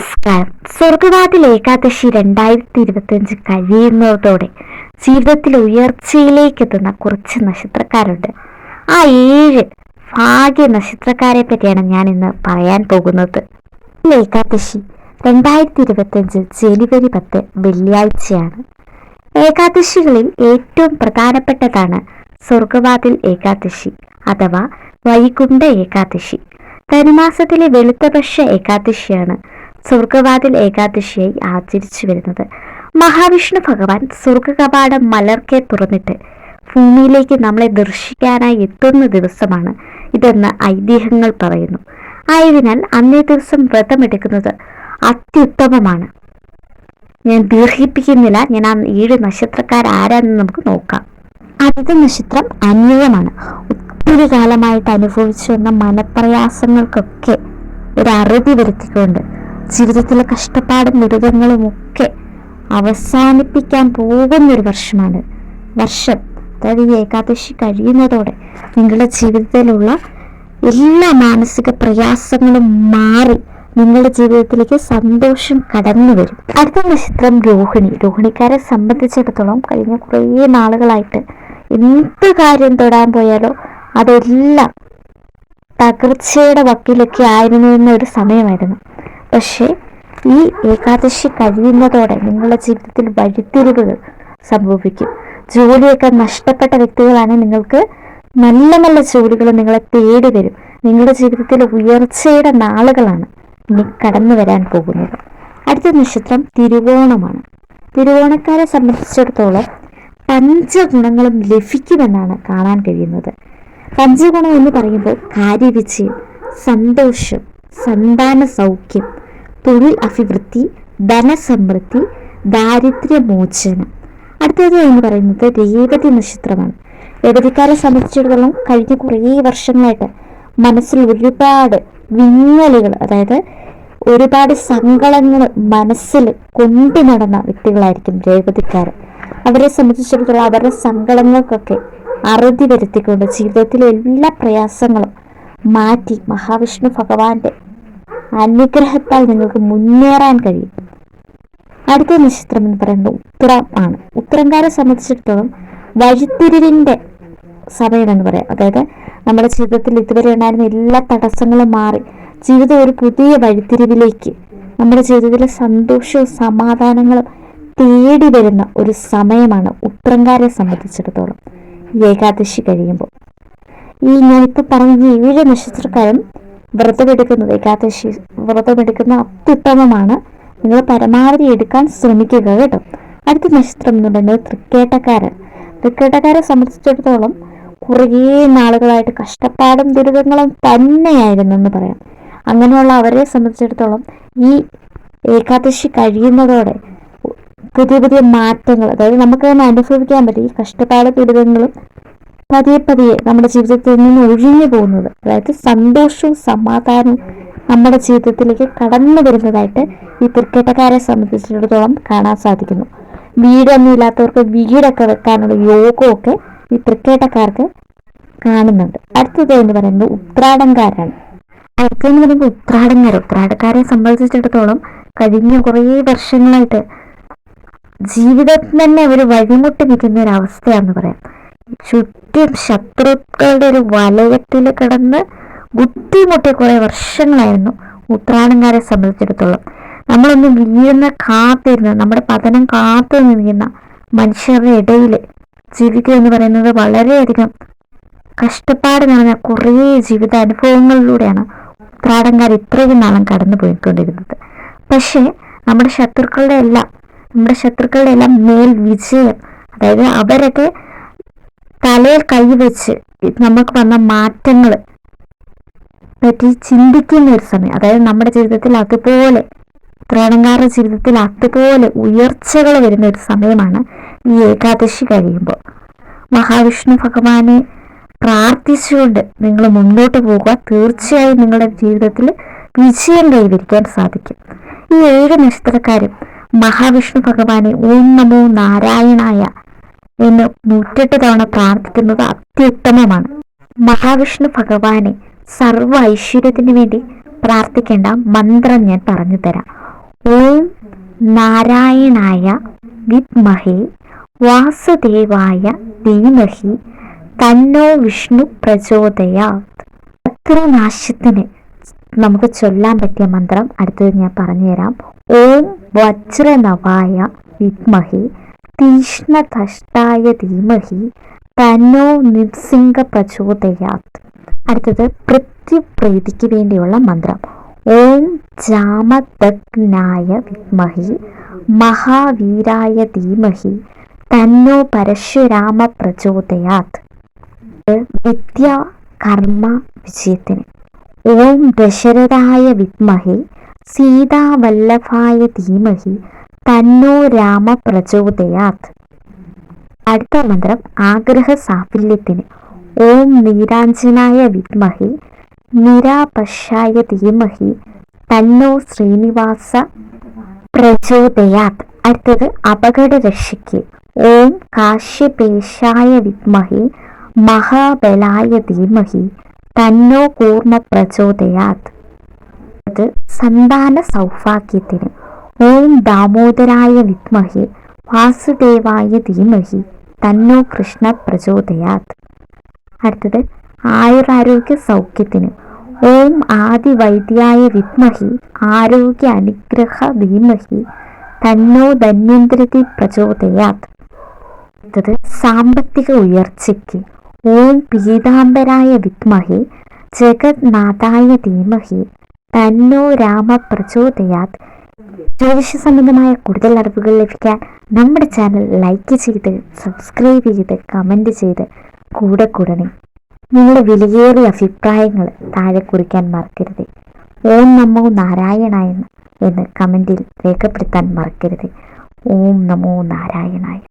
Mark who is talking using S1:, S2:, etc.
S1: നമസ്കാരം സ്വർഗവാതിൽ ഏകാദശി രണ്ടായിരത്തി ഇരുപത്തിയഞ്ച് കഴിയുന്നതോടെ ജീവിതത്തിൽ ഉയർച്ചയിലേക്ക് എത്തുന്ന കുറച്ച് നക്ഷത്രക്കാരുണ്ട്. ആ ഏഴ് ഭാഗ്യ നക്ഷത്രക്കാരെ പറ്റിയാണ് ഞാൻ ഇന്ന് പറയാൻ പോകുന്നത്. ഏകാദശി രണ്ടായിരത്തി ഇരുപത്തിയഞ്ച് ജനുവരി പത്ത് വെള്ളിയാഴ്ചയാണ്. ഏകാദശികളിൽ ഏറ്റവും പ്രധാനപ്പെട്ടതാണ് സ്വർഗവാതിൽ ഏകാദശി അഥവാ വൈകുണ്ഠ ഏകാദശി. ധനുമാസത്തിലെ വെളുത്തപക്ഷ ഏകാദശിയാണ് സ്വർഗവാതിൽ ഏകാദശിയായി ആചരിച്ചു വരുന്നത്. മഹാവിഷ്ണു ഭഗവാൻ സ്വർഗകപാടം മലർക്കെ തുറന്നിട്ട് ഭൂമിയിലേക്ക് നമ്മളെ ദർശിക്കാനായി എത്തുന്ന ദിവസമാണ് ഇതെന്ന് ഐതിഹ്യങ്ങൾ പറയുന്നു. ആയതിനാൽ അന്നേ ദിവസം വ്രതമെടുക്കുന്നത് അത്യുത്തമമാണ്. ഞാൻ ദീർഘിപ്പിക്കുന്നില്ല. ഞാൻ ആ ഏഴ് നക്ഷത്രക്കാർ ആരാന്ന് നമുക്ക് നോക്കാം. ആദ്യത്തെ നക്ഷത്രം അന്യമാണ് ഒത്തിരി കാലമായിട്ട് അനുഭവിച്ചു വന്ന മനപ്രയാസങ്ങൾക്കൊക്കെ ഒരു അറുതി വരുത്തിക്കൊണ്ട് ജീവിതത്തിലെ കഷ്ടപ്പാടും ദുരിതങ്ങളും ഒക്കെ അവസാനിപ്പിക്കാൻ പോകുന്നൊരു വർഷമാണ്. വർഷം അതായത് ഈ ഏകാദശി കഴിയുന്നതോടെ നിങ്ങളുടെ ജീവിതത്തിലുള്ള എല്ലാ മാനസിക പ്രയാസങ്ങളും മാറി നിങ്ങളുടെ ജീവിതത്തിലേക്ക് സന്തോഷം കടന്നു വരും. അടുത്ത നക്ഷത്രം രോഹിണി. രോഹിണിക്കാരെ സംബന്ധിച്ചിടത്തോളം കഴിഞ്ഞ കുറേ നാളുകളായിട്ട് എന്ത് കാര്യം തൊടാൻ പോയാലോ അതെല്ലാം തകർച്ചയുടെ വക്കിലൊക്കെ ആയിരുന്നു എന്നൊരു സമയമായിരുന്നു. പക്ഷേ ഈ ഏകാദശി കഴിയുന്നതോടെ നിങ്ങളുടെ ജീവിതത്തിൽ വഴിത്തിരിവുകൾ സംഭവിക്കും. ജോലിയൊക്കെ നഷ്ടപ്പെട്ട വ്യക്തികളാണ് നിങ്ങൾക്ക് നല്ല നല്ല ജോലികൾ നിങ്ങളെ തേടി വരും. നിങ്ങളുടെ ജീവിതത്തിൽ ഉയർച്ചയുടെ നാളുകളാണ് ഇനി കടന്നു വരാൻ പോകുന്നത്. അടുത്ത നക്ഷത്രം തിരുവോണമാണ്. തിരുവോണക്കാരെ സംബന്ധിച്ചിടത്തോളം പഞ്ചഗുണങ്ങളും ലഭിക്കുമെന്നാണ് കാണാൻ കഴിയുന്നത്. പഞ്ചഗുണം എന്ന് പറയുമ്പോൾ കാര്യവിജയം സന്തോഷം സന്താന സൗഖ്യം തൊഴിൽ അഭിവൃദ്ധി ധനസമൃദ്ധി ദാരിദ്ര്യമോചനം. അടുത്തത് എന്ന് പറയുന്നത് രേവതി നക്ഷത്രമാണ്. രേവതിക്കാരെ സംബന്ധിച്ചിടത്തോളം കഴിഞ്ഞ കുറേ വർഷങ്ങളായിട്ട് മനസ്സിൽ ഒരുപാട് വിങ്ങലുകൾ അതായത് ഒരുപാട് സങ്കടങ്ങൾ മനസ്സിൽ കൊണ്ടു നടന്ന വ്യക്തികളായിരിക്കും രേവതിക്കാർ. അവരെ സംബന്ധിച്ചിടത്തോളം അവരുടെ സങ്കടങ്ങൾക്കൊക്കെ അറുതി വരുത്തിക്കൊണ്ട് ജീവിതത്തിലെ എല്ലാ പ്രയാസങ്ങളും മാറ്റി മഹാവിഷ്ണു ഭഗവാന്റെ അനുഗ്രഹത്താൽ നിങ്ങൾക്ക് മുന്നേറാൻ കഴിയും. അടുത്ത നക്ഷത്രം എന്ന് പറയുന്നത് ഉത്തരം ആണ്. ഉത്തരംകാരെ സംബന്ധിച്ചിടത്തോളം വഴിത്തിരിവിന്റെ സമയം എന്ന് പറയാം. അതായത് നമ്മുടെ ജീവിതത്തിൽ ഇതുവരെ ഉണ്ടായിരുന്ന എല്ലാ തടസ്സങ്ങളും മാറി ജീവിതം ഒരു പുതിയ വഴിത്തിരിവിലേക്ക് നമ്മുടെ ജീവിതത്തിലെ സന്തോഷവും സമാധാനങ്ങളും തേടി വരുന്ന ഒരു സമയമാണ് ഉത്രങ്കാരെ സംബന്ധിച്ചിടത്തോളം. ഏകാദശി കഴിയുമ്പോൾ. ഈ ഞാനിപ്പോൾ പറഞ്ഞ ഏഴ് നക്ഷത്രക്കാരും വ്രതമെടുക്കുന്നത് ഏകാദശി വ്രതമെടുക്കുന്ന അത്യുത്തമമാണ്. നിങ്ങൾ പരമാവധി എടുക്കാൻ ശ്രമിക്കുക കേട്ടോ. അടുത്ത നക്ഷത്രം എന്ന് പറയുന്നത് തൃക്കേട്ടക്കാരൻ. തൃക്കേട്ടക്കാരെ സംബന്ധിച്ചിടത്തോളം കുറേ നാളുകളായിട്ട് കഷ്ടപ്പാടും ദുരിതങ്ങളും തന്നെയായിരുന്നു എന്ന് പറയാം. അങ്ങനെയുള്ള അവരെ സംബന്ധിച്ചിടത്തോളം ഈ ഏകാദശി കഴിയുന്നതോടെ പുതിയ പുതിയ മാറ്റങ്ങൾ അതായത് നമുക്ക് തന്നെ അനുഭവിക്കാൻ പറ്റും ഈ കഷ്ടപ്പാട് ദുരിതങ്ങളും പതിയെ പതിയെ നമ്മുടെ ജീവിതത്തിൽ നിന്ന് ഒഴിഞ്ഞു പോകുന്നത് അതായത് സന്തോഷവും സമാധാനവും നമ്മുടെ ജീവിതത്തിലേക്ക് കടന്നു വരുന്നതായിട്ട് ഈ ക്രിക്കറ്റക്കാരെ സംബന്ധിച്ചിടത്തോളം കാണാൻ സാധിക്കുന്നു. വീടൊന്നും ഇല്ലാത്തവർക്ക് വീടൊക്കെ വെക്കാനുള്ള യോഗമൊക്കെ ഈ ക്രിക്കറ്റക്കാർക്ക് കാണുന്നുണ്ട്. അടുത്തത് എന്ന് പറയുന്നത് ഉത്രാടംകാരാണ്. എന്ന് പറയുമ്പോൾ ഉത്രാടംകാർ ഉത്രാടക്കാരെ സംബന്ധിച്ചിടത്തോളം കഴിഞ്ഞ കുറേ വർഷങ്ങളായിട്ട് ജീവിതത്തിൽ തന്നെ അവർ വഴിമുട്ടി നിൽക്കുന്ന ഒരു അവസ്ഥയാണെന്ന് പറയാം. ചുറ്റും ശത്രുക്കളുടെ ഒരു വലയത്തിൽ കിടന്ന് ബുദ്ധിമുട്ടിയ കുറേ വർഷങ്ങളായിരുന്നു ഉത്രാടങ്കാരെ സംബന്ധിച്ചിടത്തോളം. നമ്മളൊന്ന് വീഴുന്ന കാത്തിരുന്ന് നമ്മുടെ പതനം കാത്തു നിൽക്കുന്ന മനുഷ്യരുടെ ഇടയിൽ ജീവിക്കുക എന്ന് പറയുന്നത് വളരെയധികം കഷ്ടപ്പാട് നിറഞ്ഞ കുറേ ജീവിത അനുഭവങ്ങളിലൂടെയാണ് ഉത്രാടങ്കാർ ഇത്രയും നാളും കടന്നു പോയിക്കൊണ്ടിരുന്നത് പക്ഷേ നമ്മുടെ ശത്രുക്കളുടെ എല്ലാം നമ്മുടെ ശത്രുക്കളുടെ എല്ലാം മേൽ വിജയം അതായത് അവരൊക്കെ തലയിൽ കൈവച്ച് നമുക്ക് വന്ന മാറ്റങ്ങൾ പറ്റി ചിന്തിക്കുന്ന ഒരു സമയം. അതായത് നമ്മുടെ ജീവിതത്തിൽ അതുപോലെ ത്രാണങ്കാരുടെ ജീവിതത്തിൽ അതുപോലെ ഉയർച്ചകൾ വരുന്ന ഒരു സമയമാണ് ഈ ഏകാദശി കഴിയുമ്പോൾ. മഹാവിഷ്ണു ഭഗവാനെ പ്രാർത്ഥിച്ചുകൊണ്ട് നിങ്ങൾ മുന്നോട്ട് പോകുക. തീർച്ചയായും നിങ്ങളുടെ ജീവിതത്തിൽ വിജയം കൈവരിക്കാൻ സാധിക്കും. ഈ ഏഴ് നക്ഷത്രക്കാരും മഹാവിഷ്ണു ഭഗവാനെ ഓം നമോ നാരായണായ എന്ന് നൂറ്റെട്ട് തവണ പ്രാർത്ഥിക്കുന്നത് അത്യുത്തമമാണ്. മഹാവിഷ്ണു ഭഗവാനെ സർവ ഐശ്വര്യത്തിന് വേണ്ടി പ്രാർത്ഥിക്കേണ്ട മന്ത്രം ഞാൻ പറഞ്ഞു തരാം. ഓം നാരായണായ വിദ്മഹേ വാസുദേവായ ധീമഹി തന്നോ വിഷ്ണു പ്രചോദയ ശത്രുനാശത്തിന് നമുക്ക് ചൊല്ലാൻ പറ്റിയ മന്ത്രം അടുത്തത് ഞാൻ പറഞ്ഞുതരാം. ഓം വജ്രനവായ വിദ്മഹി തീഷ്ണതഷ്ടായ ധീമഹി തന്നോ നിസിംഗ പ്രചോദയാത് അടുത്തത് പൃഥ്വിപ്രീതിക്ക് വേണ്ടിയുള്ള മന്ത്രം. ഓം ജാമദഗ്നായ വിദ്മഹി മഹാവീരായ ധീമഹി തന്നോ പരശുരാമ പ്രചോദയാത് വിദ്യ കർമ്മ വിജയത്തിന്. ഓം ദശരഥായ വിദ്മഹി സീതാവല്ലഭായ ധീമഹി തന്നോ രാമ പ്രചോദയാത് അടുത്ത മന്ത്രം ആഗ്രഹ സാഫല്യത്തിന് ഓം നീരാഞ്ജനായ വിദ്മഹി നിരാപശായ ധീമഹി തന്നോ ശ്രീനിവാസ പ്രചോദയാത്. അടുത്തത് അപകട രക്ഷയ്ക്ക് ഓം കാശ്യപേശായ വിദ്മഹി മഹാബലായ ധീമഹി തന്നോ കൂർമ്മ പ്രചോദയാത്. സന്താന സൗഭാഗ്യത്തിന് ഓം ദാമോദരായ വിദ്മഹി വാസുദേവായ ധീമഹി തന്നോ കൃഷ്ണ പ്രചോദയാത്. അടുത്തത് ആയുരാരോഗ്യ സൗഖ്യത്തിന്. ഓം ആദിവൈദ്യായ വിദ്മഹി ആരോഗ്യ അനുഗ്രഹ ധീമഹി തന്നോ ധന്വന്തരതി പ്രചോദയാത്. അടുത്തത് സാമ്പത്തിക ഉയർച്ചയ്ക്ക്. ഓം പീതാംബരായ വിദ്മഹി ജഗന്നാഥായ ധീമഹി തന്നോ രാമ പ്രചോദയാത്. ജ്യോതിഷ സംബന്ധമായ കൂടുതൽ അറിവുകൾ ലഭിക്കാൻ നമ്മുടെ ചാനൽ ലൈക്ക് ചെയ്ത് സബ്സ്ക്രൈബ് ചെയ്ത് കമന്റ് ചെയ്ത് കൂടെ കൂടണേ. നിങ്ങളുടെ വിലയേറിയ അഭിപ്രായങ്ങൾ താഴെ കുറിക്കാൻ മറക്കരുത്. ഓം നമോ നാരായണായ എന്ന് കമന്റിൽ രേഖപ്പെടുത്താൻ മറക്കരുത്. ഓം നമോ നാരായണായ